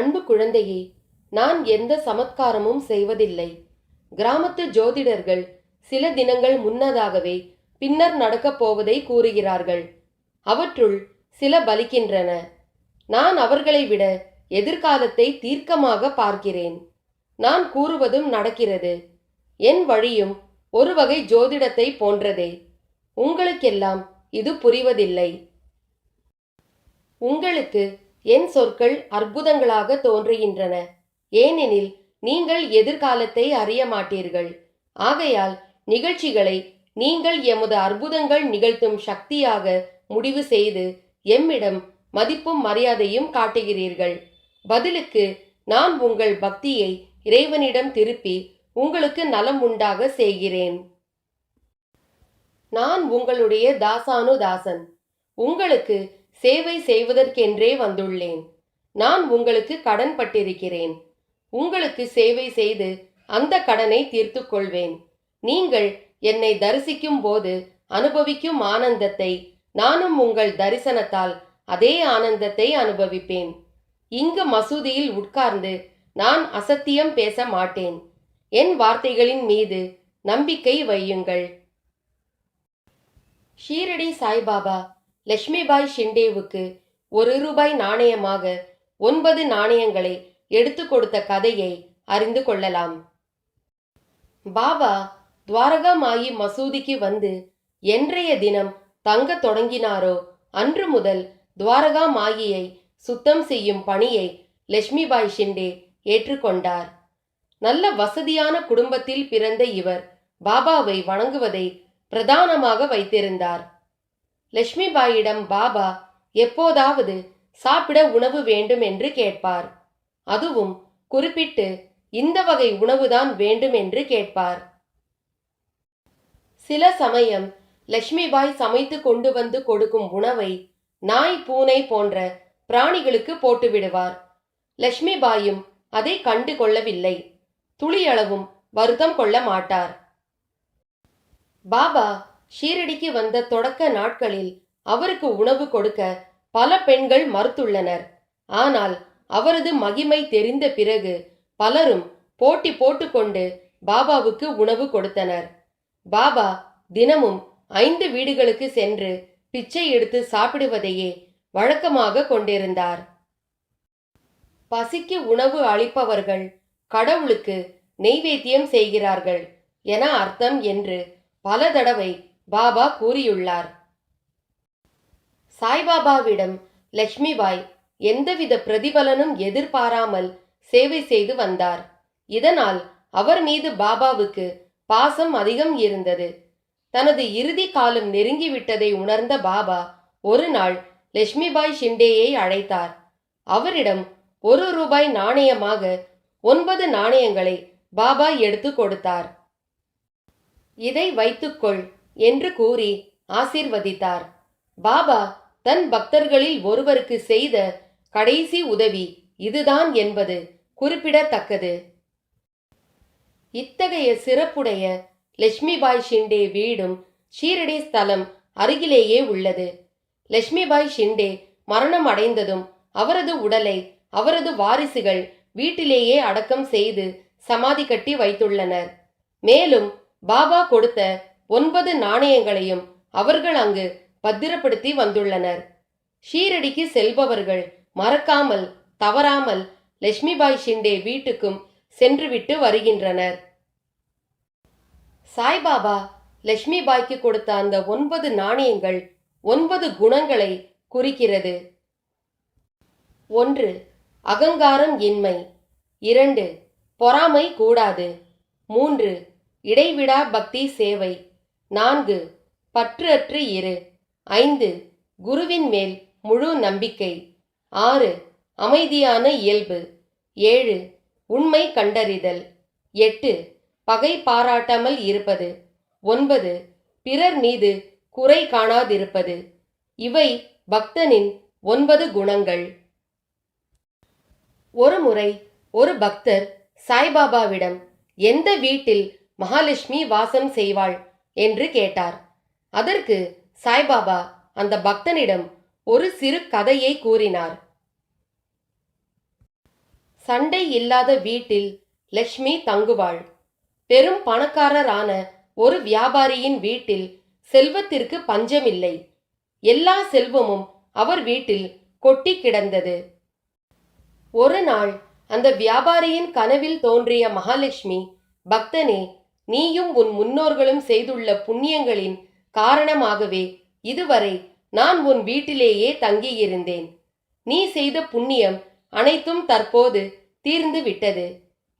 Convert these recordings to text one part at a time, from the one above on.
அன்பு குழந்தையே நான் எந்த சமத்காரமும் செய்வதில்லை. கிராமத்து ஜோதிடர்கள் சில தினங்கள் முன்னதாகவே பின்னர் நடக்கப் போவதை கூறுகிறார்கள். அவற்றுள் சில பலிக்கின்றன. நான் அவர்களை விட எதிர்காலத்தை தீர்க்கமாக பார்க்கிறேன். நான் கூறுவதும் நடக்கிறது. என் வழியும் ஒரு வகை ஜோதிடத்தை போன்றதே. உங்களுக்கெல்லாம் இது புரிவதில்லை. உங்களுக்கு என் சொற்கள் அற்புதங்களாக தோன்றுகின்றன. ஏனெனில் நீங்கள் எதிர்காலத்தை அறிய மாட்டீர்கள். ஆகையால் நிகழ்ச்சிகளை நீங்கள் எமது அற்புதங்கள் நிகழ்த்தும் சக்தியாக முடிவு செய்து எம்மிடம் மதிப்பும் மரியாதையும் காட்டுகிறீர்கள். பதிலுக்கு நான் உங்கள் பக்தியை இறைவனிடம் திருப்பி உங்களுக்கு நலம் உண்டாக செய்கிறேன். நான் உங்களுடைய தாசானு தாசன் உங்களுக்கு சேவை செய்வதற்கென்றே வந்துள்ளேன். நான் உங்களுக்கு கடன் பட்டிருக்கிறேன். உங்களுக்கு சேவை செய்து அந்த கடனை தீர்த்து கொள்வேன் நீங்கள் என்னை தரிசிக்கும் போது அனுபவிக்கும் ஆனந்தத்தை நானும் உங்கள் தரிசனத்தால் அதே ஆனந்தத்தை அனுபவிப்பேன். இங்கு மசூதியில் உட்கார்ந்து நான் அசத்தியம் பேச மாட்டேன். என் வார்த்தைகளின் மீது நம்பிக்கை வையுங்கள். ஷீரடி சாய்பாபா லட்சுமிபாய் ஷிண்டேவுக்கு ஒரு ரூபாய் நாணயமாக ஒன்பது நாணயங்களை எடுத்து கொடுத்த கதையை அறிந்து கொள்ளலாம். பாபா துவாரகாமாயி மசூதிக்கு வந்து என்றைய தினம் தங்கத் தொடங்கினாரோ அன்று முதல் துவாரகா மாயியை சுத்தம் செய்யும் பணியை லட்சுமிபாய் ஷிண்டே ஏற்றுக்கொண்டார். நல்ல வசதியான குடும்பத்தில் பிறந்த இவர் பாபாவை வணங்குவதை பிரதானமாக வைத்திருந்தார். லட்சுமிபாயிடம் பாபா எப்போதாவது சாப்பிட உணவு வேண்டும் என்று கேட்பார். அதுவும் குறிப்பிட்டு இந்த வகை உணவுதான் வேண்டும் என்று கேட்பார். சில சமயம் லட்சுமிபாய் சமைத்து கொண்டு வந்து கொடுக்கும் உணவை நாய் பூனை போன்ற பிராணிகளுக்கு போட்டுவிடுவார் லட்சுமிபாயும் அதை கண்டு கொள்ளவில்லை. துளியளவும் வருத்தம் கொள்ள மாட்டார். பாபா ஷீரடிக்கு வந்த தொடக்க நாட்களில் அவருக்கு உணவு கொடுக்க பல பெண்கள் மறுத்துள்ளனர். ஆனால் அவரது மகிமை தெரிந்த பிறகு பலரும் போட்டி போட்டுக்கொண்டு பாபாவுக்கு உணவு கொடுத்தனர். பாபா தினமும் ஐந்து வீடுகளுக்கு சென்று பிச்சை எடுத்து சாப்பிடுவதையே வழக்கமாக கொண்டிருந்தார். பசிக்கு உணவு அளிப்பவர்கள் கடவுளுக்கு நெய்வேத்தியம் செய்கிறார்கள் என அர்த்தம் என்று பல தடவை பாபா கூறியுள்ளார். சாய்பாபாவிடம் லட்சுமிபாய் எந்தவித பிரதிபலனும் எதிர்பாராமல் சேவை செய்து வந்தார். இதனால் அவர் மீது பாபாவுக்கு பாசம் அதிகம் இருந்தது. தனது இறுதி காலம் நெருங்கிவிட்டதை உணர்ந்த பாபா ஒரு நாள் லட்சுமிபாய் ஷிண்டேயை அழைத்தார். அவரிடம் ஒரு ரூபாய் நாணயமாக ஒன்பது நாணயங்களை பாபா எடுத்து கொடுத்தார். இதை வைத்துக்கொள். என்று கூறி ஆசீர்வதித்தார். பாபா தன் பக்தர்களில் ஒருவருக்கு செய்த கடைசி உதவி இதுதான் என்பது குறிப்பிடத்தக்கது. இத்தகைய சிறப்புடைய லட்சுமிபாய் ஷிண்டே வீடும் ஷீரடி ஸ்தலம் அருகிலேயே உள்ளது. லட்சுமிபாய் ஷிண்டே மரணம் அடைந்ததும் அவரது உடலை அவரது வாரிசுகள் வீட்டிலேயே அடக்கம் செய்து சமாதி கட்டி வைத்துள்ளனர். மேலும் பாபா கொடுத்த ஒன்பது நாணயங்களையும் அவர்கள் அங்கு பத்திரப்படுத்தி வந்துள்ளனர். ஷீரடிக்கு செல்பவர்கள் மறக்காமல் தவறாமல் லட்சுமிபாய் ஷிண்டே வீட்டுக்கும் சென்றுவிட்டு வருகின்றனர். சாய்பாபா லட்சுமிபாய்க்கு கொடுத்த அந்த ஒன்பது நாணயங்கள் ஒன்பது குணங்களை குறிக்கிறது. ஒன்று அகங்காரம் இன்மை. இரண்டு பொறாமை கூடாது. மூன்று இடைவிடா பக்தி சேவை. நான்கு பற்று அற்று இரு. ஐந்து குருவின் மேல் முழு நம்பிக்கை. ஆறு அமைதியான இயல்பு. ஏழு உண்மை கண்டறிதல். எட்டு பகை பாராட்டாமல் இருப்பது. ஒன்பது பிறர் மீது குறை காணாதிருப்பது. இவை பக்தனின் ஒன்பது குணங்கள். ஒருமுறை ஒரு பக்தர் சாய்பாபாவிடம் எந்த வீட்டில் மகாலட்சுமி வாசம் செய்வாள்? என்று கேட்டார். அதற்கு சாய்பாபா அந்த பக்தனிடம் ஒரு சிறு கதையை கூறினார். சண்டை இல்லாத வீட்டில் லக்ஷ்மி தங்குவாள். பெரும் பணக்காரரான ஒரு வியாபாரியின் வீட்டில் செல்வத்திற்கு பஞ்சமில்லை. எல்லா செல்வமும் அவர் வீட்டில் கொட்டி கிடந்தது. ஒரு நாள் அந்த வியாபாரியின் கனவில் தோன்றிய மகாலட்சுமி பக்தனே நீயும் உன் முன்னோர்களும் செய்துள்ள புண்ணியங்களின் காரணமாகவே இதுவரை நான் உன் வீட்டிலேயே தங்கியிருந்தேன். நீ செய்த புண்ணியம் அனைத்தும் தற்போது தீர்ந்து விட்டது.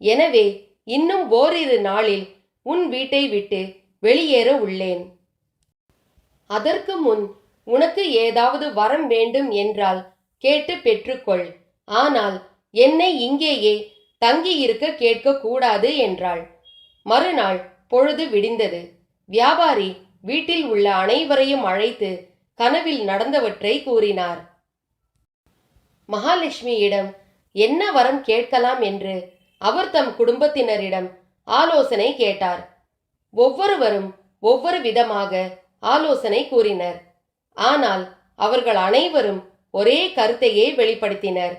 எனவே இன்னும் ஓரிரு நாளில் உன் வீட்டை விட்டு வெளியேற உள்ளேன். அதற்கு முன் உனக்கு ஏதாவது வரம் வேண்டும் என்றால் கேட்டு பெற்றுக்கொள். ஆனால் என்னை இங்கேயே தங்கியிருக்க கேட்கக்கூடாது என்றாள். மறுநாள் பொழுது விடிந்தது. வியாபாரி வீட்டில் உள்ள அனைவரையும் அழைத்து கனவில் நடந்தவற்றை கூறினார். மகாலட்சுமியிடம் என்ன வரம் கேட்கலாம் என்று அவர் தம் குடும்பத்தினரிடம் ஆலோசனை கேட்டார். ஒவ்வொருவரும் ஒவ்வொரு விதமாக ஆலோசனை கூறினர். ஆனால் அவர்கள் அனைவரும் ஒரே கருத்தையே வெளிப்படுத்தினர்.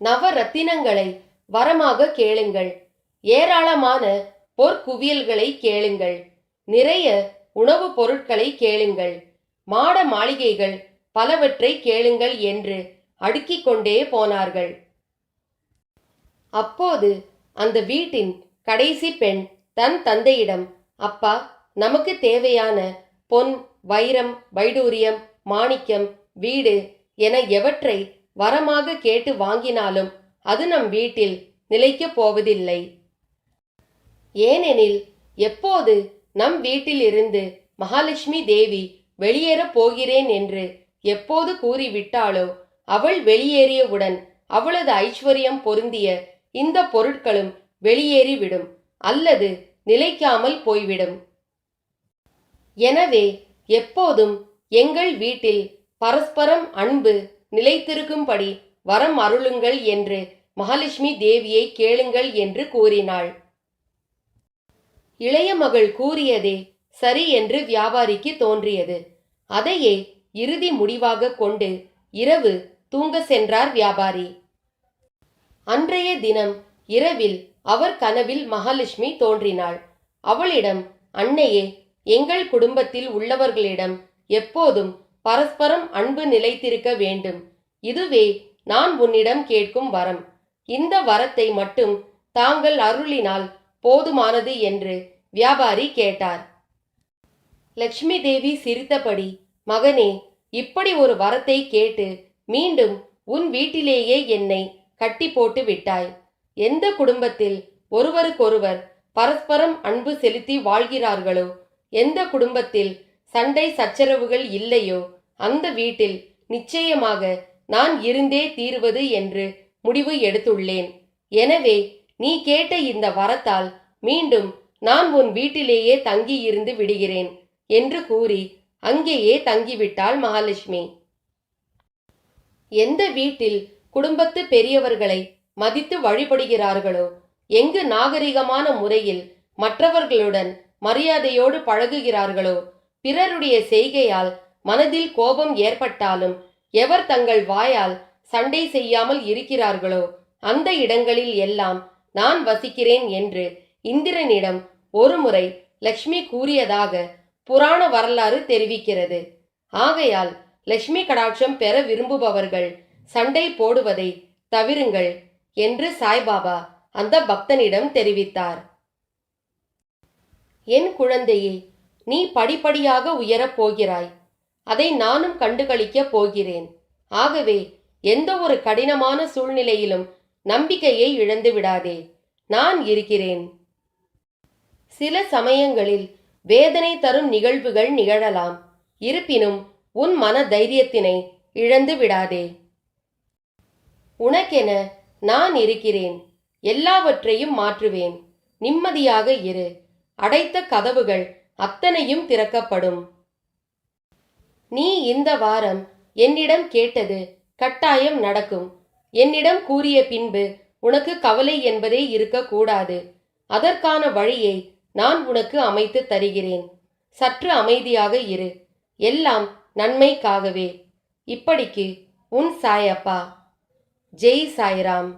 நவரத்தினங்களை வரமாக கேளுங்கள். ஏராளமான பொற்குவியல்களை கேளுங்கள். நிறைய உணவுப் பொருட்களை கேளுங்கள். மாட மாளிகைகள் பலவற்றை கேளுங்கள் என்று அடுக்கிக் கொண்டே போனார்கள். அப்போது அந்த வீட்டின் கடைசி பெண் தன் தந்தையிடம் அப்பா நமக்கு தேவையான பொன் வைரம் வைடூரியம் மாணிக்கம் வீடு என எவற்றை வரமாக கேட்டு வாங்கினாலும் அது நம் வீட்டில் நிலைக்கப் போவதில்லை. ஏனெனில் எப்போது நம் வீட்டில் இருந்து மகாலட்சுமி தேவி வெளியேறப் போகிறேன் என்று எப்போது கூறிவிட்டாளோ அவள் வெளியேறியவுடன் அவளது ஐஸ்வர்யம் பொருந்திய இந்த பொருட்களும் வெளியேறிவிடும் அல்லது நிலைக்காமல் போய்விடும். எனவே எப்போதும் எங்கள் வீட்டில் பரஸ்பரம் அன்பு நிலைத்திருக்கும்படி வரம் அருளுங்கள் என்று மகாலட்சுமி தேவியை கேளுங்கள் என்று கூறினாள். இளைய மகள் கூறியதே சரி என்று வியாபாரிக்கு தோன்றியது. அதையே இறுதி முடிவாக கொண்டு இரவு தூங்க சென்றார் வியாபாரி. அன்றைய தினம் இரவில் அவர் கனவில் மகாலட்சுமி தோன்றினாள். அவளிடம் அன்னையே எங்கள் குடும்பத்தில் உள்ளவர்களிடம் எப்போதும் பரஸ்பரம் அன்பு நிலைத்திருக்க வேண்டும். இதுவே நான் உன்னிடம் கேட்கும் வரம். இந்த வரத்தை மட்டும் தாங்கள் அருளினால் போதுமானது என்று வியாபாரி கேட்டார். லக்ஷ்மி தேவி சிரித்தபடி மகனே இப்படி ஒரு வரத்தை கேட்டு மீண்டும் உன் வீட்டிலேயே என்னை கட்டி போட்டு விட்டாய். எந்த குடும்பத்தில் ஒருவருக்கொருவர் பரஸ்பரம் அன்பு செலுத்தி வாழ்கிறார்களோ எந்த குடும்பத்தில் சண்டை சச்சரவுகள் இல்லையோ அந்த வீட்டில் நிச்சயமாக நான் இருந்தே தீருவது என்று முடிவு எடுத்துள்ளேன். எனவே நீ கேட்ட இந்த வரத்தால் மீண்டும் நான் உன் வீட்டிலேயே தங்கி இருந்து விடுகிறேன் என்று கூறி அங்கேயே தங்கிவிட்டாள் மகாலட்சுமி. எந்த வீட்டில் குடும்பத்து பெரியவர்களை மதித்து வழிபடுகிறார்களோ எங்கு நாகரிகமான முறையில் மற்றவர்களுடன் மரியாதையோடு பழகுகிறார்களோ பிறருடைய செய்கையால் மனதில் கோபம் ஏற்பட்டாலும் எவர் தங்கள் வாயால் சண்டை செய்யாமல் இருக்கிறார்களோ அந்த இடங்களில் எல்லாம் நான் வசிக்கிறேன் என்று இந்திரனிடம் ஒருமுறை லக்ஷ்மி கூறியதாக புராண வரலாறு தெரிவிக்கிறது. ஆகையால் லக்ஷ்மி கடாட்சம் பெற விரும்புபவர்கள் சண்டை போடுவதை தவிருங்கள் என்று சாய்பாபா அந்த பக்தனிடம் தெரிவித்தார். என் குழந்தையே நீ படிப்படியாக உயரப் போகிறாய். அதை நானும் கண்டுகளிக்கப் போகிறேன். ஆகவே எந்த ஒரு கடினமான சூழ்நிலையிலும் நம்பிக்கையை இழந்து விடாதே. நான் இருக்கிறேன். சில சமயங்களில் வேதனை தரும் நிகழ்வுகள் நிகழலாம். இருப்பினும் உன் மன தைரியத்தினை இழந்து விடாதே. உனக்கென நான் இருக்கிறேன். எல்லாவற்றையும் மாற்றுவேன். நிம்மதியாக இரு. அடைத்த கதவுகள் அத்தனையும் திறக்கப்படும். நீ இந்த வாரம் என்னிடம் கேட்டது கட்டாயம் நடக்கும். என்னிடம் கூறிய பின்பு உனக்கு கவலை என்பதே இருக்கக்கூடாது. அதற்கான வழியை நான் உனக்கு அமைத்து தருகிறேன். சற்று அமைதியாக இரு. எல்லாம் நன்மைக்காகவே. இப்படிக்கு உன் சாயப்பா. ஜெய் சாய்ராம்.